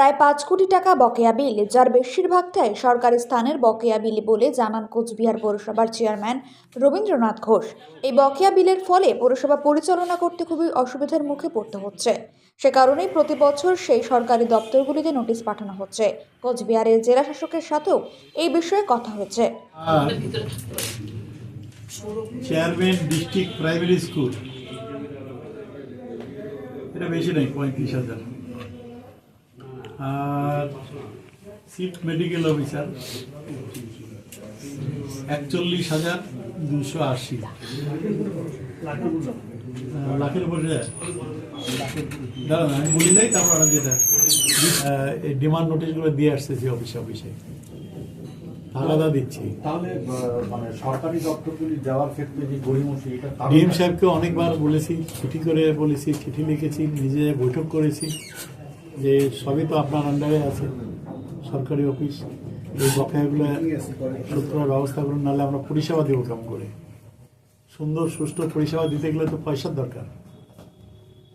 প্রায় পাঁচ কোটি টাকা বকেয়া বিল, যার বেশিরভাগটাই সরকারি স্থানের বকেয়া বিল বলে জানান কোচবিহার পৌরসভার চেয়ারম্যান রবীন্দ্রনাথ ঘোষ। এই বকেয়া বিলের ফলে পৌরসভা পরিচালনা করতে খুবই অসুবিধার মুখে পড়তে হচ্ছে। সে কারণেই প্রতি বছর সেই সরকারি দপ্তরগুলিতে নোটিশ পাঠানো হচ্ছে। কোচবিহারের জেলা শাসকের সাথেও এই বিষয়ে কথা হয়েছে। Chairman district primary school. এটা বেশি পঁয়ত্রিশ হাজার। চিফ মেডিকেল অফিসার একচল্লিশ হাজার দুশো আশি। লাখের উপরে দাঁড়ান আমি বলি নাই তারপর আর যেটা। এই ডিমান্ড নোটিশগুলো দিয়ে আসতেছি অফিসে অফিসে আলাদা দিচ্ছি। তাহলে মানে সরকারি দপ্তরগুলি ক্ষেত্রে যে গড়িমসি এটা ডিএম সাহেবকে অনেকবার বলেছি চিঠি করে বলেছি চিঠি লিখেছি নিজে বৈঠক করেছি। যে সবই তো আপনার আন্ডারে আছে সরকারি অফিস এই বকেয়াগুলো করার ব্যবস্থা করুন নাহলে আমরা পরিষেবা দেবো কেমন করে? সুন্দর সুষ্ঠু পরিষেবা দিতে গেলে তো পয়সার দরকার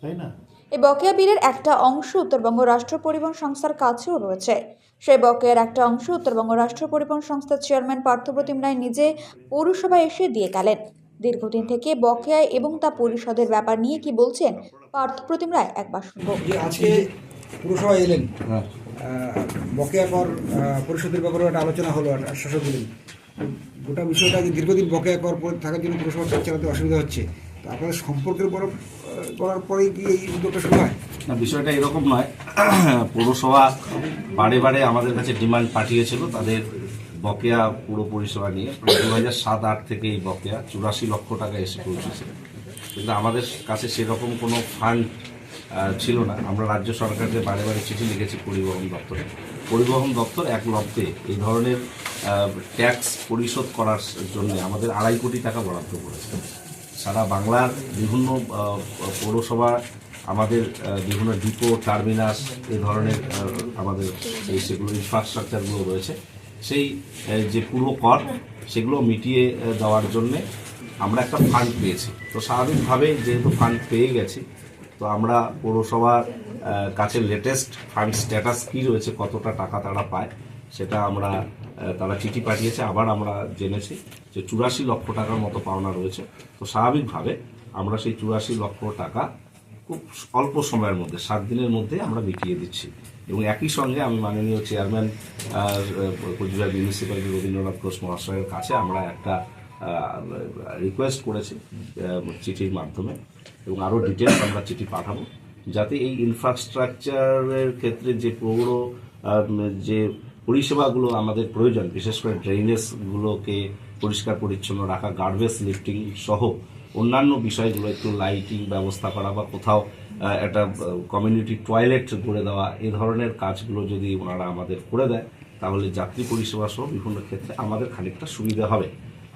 তাই না? এই বকেয়া বিলের একটা অংশ উত্তরবঙ্গ রাষ্ট্র পরিবহন সংস্থার কাছেও রয়েছে। সেই বকেয়ার একটা অংশ উত্তরবঙ্গ রাষ্ট্র পরিবহন সংস্থার চেয়ারম্যান পার্থপ্রতিম রায় নিজে পৌরসভায় এসে দিয়ে গেলেন। দীর্ঘদিন থেকে বকেয়া এবং তা পরিষদের ব্যাপার নিয়ে কি বলছেন পার্থপ্রতিম রায় একবার শুনব। আজকে পুরসভায় এলেন। আহ, বকেয়া কর পরিশোধের ব্যাপারে একটা আলোচনা হলো আশ্বাসও দিলেন। গোটা বিষয়টা যে দীর্ঘদিন বকেয়া কর পরে থাকার জন্য পুরসভা চালাতে অসুবিধা হচ্ছে। তো আপনাদের সম্পর্কের পর করার পরেই কি এই উদ্যোগটা শুরু হয়? না বিষয়টা এরকম নয়। পৌরসভা বারে বারে আমাদের কাছে ডিমান্ড পাঠিয়েছিল তাদের বকেয়া পুরো পরিষেবা নিয়ে। দু হাজার সাত আট থেকে এই বকেয়া চুরাশি লক্ষ টাকা এসে পৌঁছেছে। কিন্তু আমাদের কাছে সেরকম কোনো ফান্ড ছিল না। আমরা রাজ্য সরকারকে বারে বারে চিঠি লিখেছি পরিবহন দপ্তরে। পরিবহন দপ্তর এক লব্ধে এই ধরনের ট্যাক্স পরিশোধ করার জন্য আমাদের আড়াই কোটি টাকা বরাদ্দ করেছে। সারা বাংলার বিভিন্ন পৌরসভা, আমাদের বিভিন্ন ডিপো, টার্মিনাস এই ধরনের আমাদের এই সেগুলো ইনফ্রাস্ট্রাকচারগুলো রয়েছে। সেই যে পুরো কর, সেগুলো মিটিয়ে দেওয়ার জন্যে আমরা একটা ফান্ড পেয়েছি। তো স্বাভাবিকভাবে যেহেতু ফান্ড পেয়ে গেছি তো আমরা পৌরসভার কাছে লেটেস্ট ফান্ড স্ট্যাটাস কী রয়েছে, কতটা টাকা তারা পায়, সেটা আমরা তারা চিঠি পাঠিয়েছে। আবার আমরা জেনেছি যে চুরাশি লক্ষ টাকার মতো পাওনা রয়েছে। তো স্বাভাবিকভাবে আমরা সেই চুরাশি লক্ষ টাকা খুব অল্প সময়ের মধ্যে, সাত দিনের মধ্যে আমরা মিটিয়ে দিচ্ছি। এবং একই সঙ্গে আমি মাননীয় চেয়ারম্যান কোচবিহার মিউনিসিপ্যালিটি রবীন্দ্রনাথ ঘোষ মহাশয়ের কাছে আমরা একটা রিকোয়েস্ট করেছে চিঠির মাধ্যমে এবং আরও ডিটেলস আমরা চিঠি পাঠাবো, যাতে এই ইনফ্রাস্ট্রাকচারের ক্ষেত্রে যে পৌর যে পরিষেবাগুলো আমাদের প্রয়োজন, বিশেষ করে ড্রেনেজগুলোকে পরিষ্কার, পরিচ্ছন্ন রাখা গার্বেজ লিফটিং সহ অন্যান্য বিষয়গুলো, একটু লাইটিং ব্যবস্থা করা বা কোথাও একটা কমিউনিটি টয়লেট করে দেওয়া, এ ধরনের কাজগুলো যদি ওনারা আমাদের করে দেয়, তাহলে যাত্রী পরিষেবা সহ বিভিন্ন ক্ষেত্রে আমাদের খানিকটা সুবিধা হবে।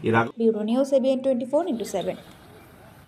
এর আগে bureau news ABN twenty four into seven